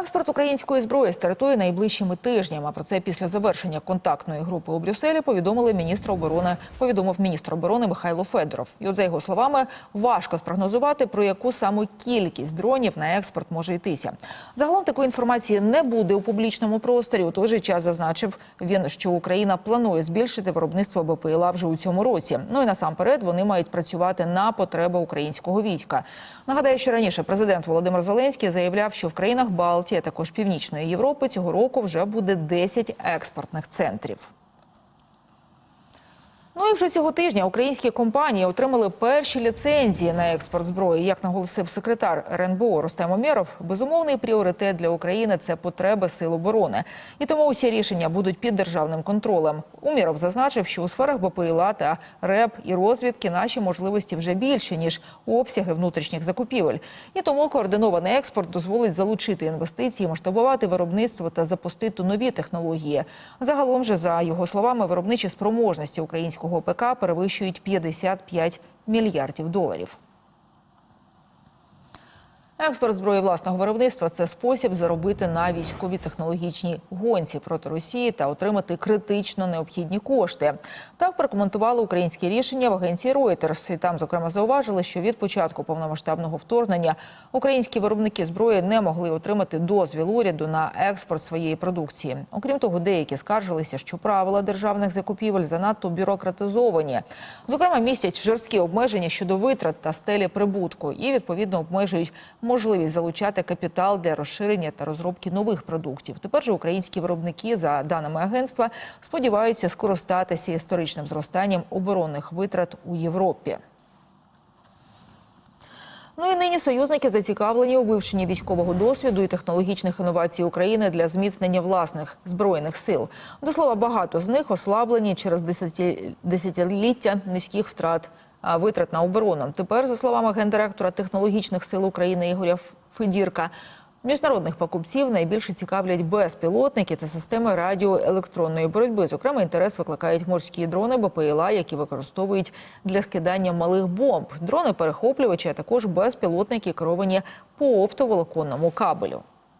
Експорт української зброї стартує найближчими тижнями. Про це після завершення контактної групи у Брюсселі повідомили міністр оборони. Повідомив міністр оборони Михайло Федоров. І от за його словами, важко спрогнозувати про яку саме кількість дронів на експорт може йтися. Загалом такої інформації не буде у публічному просторі. У той же час зазначив він, що Україна планує збільшити виробництво БПЛА вже у цьому році. Ну і насамперед вони мають працювати на потреби українського війська. Нагадаю, що раніше президент Володимир Зеленський заявляв, що в країнах Балтії, а також Північної Європи цього року вже буде 10 експортних центрів. Ну і вже цього тижня українські компанії отримали перші ліцензії на експорт зброї. Як наголосив секретар РНБО Рустем Омєров, безумовний пріоритет для України це потреби сил оборони. І тому усі рішення будуть під державним контролем. Умєров зазначив, що у сферах БПЛА та РЕП і розвідки наші можливості вже більше ніж обсяги внутрішніх закупівель. І тому координований експорт дозволить залучити інвестиції, масштабувати виробництво та запустити нові технології. Загалом же, за його словами, виробничі спроможності українського ПК перевищують 55 мільярдів доларів. Експорт зброї власного виробництва це спосіб заробити на військовій технологічній гонці проти Росії та отримати критично необхідні кошти. Так прокоментували українські рішення в агенції Reuters. І там, зокрема, зауважили, що від початку повномасштабного вторгнення українські виробники зброї не могли отримати дозвіл уряду на експорт своєї продукції. Окрім того, деякі скаржилися, що правила державних закупівель занадто бюрократизовані. Зокрема, містять жорсткі обмеження щодо витрат та стелі прибутку і відповідно обмежують можливість залучати капітал для розширення та розробки нових продуктів. Тепер же українські виробники, за даними агентства, сподіваються скористатися історичним зростанням оборонних витрат у Європі. Ну і нині союзники зацікавлені у вивченні військового досвіду і технологічних інновацій України для зміцнення власних збройних сил. До слова, багато з них ослаблені через десятиліття низьких втрат витрат на оборону. Тепер, за словами гендиректора технологічних сил України Ігоря Федірка, міжнародних покупців найбільше цікавлять безпілотники та системи радіоелектронної боротьби. Зокрема, інтерес викликають морські дрони БПЛА, які використовують для скидання малих бомб. Дрони перехоплювачі, а також безпілотники керовані по оптоволоконному кабелю.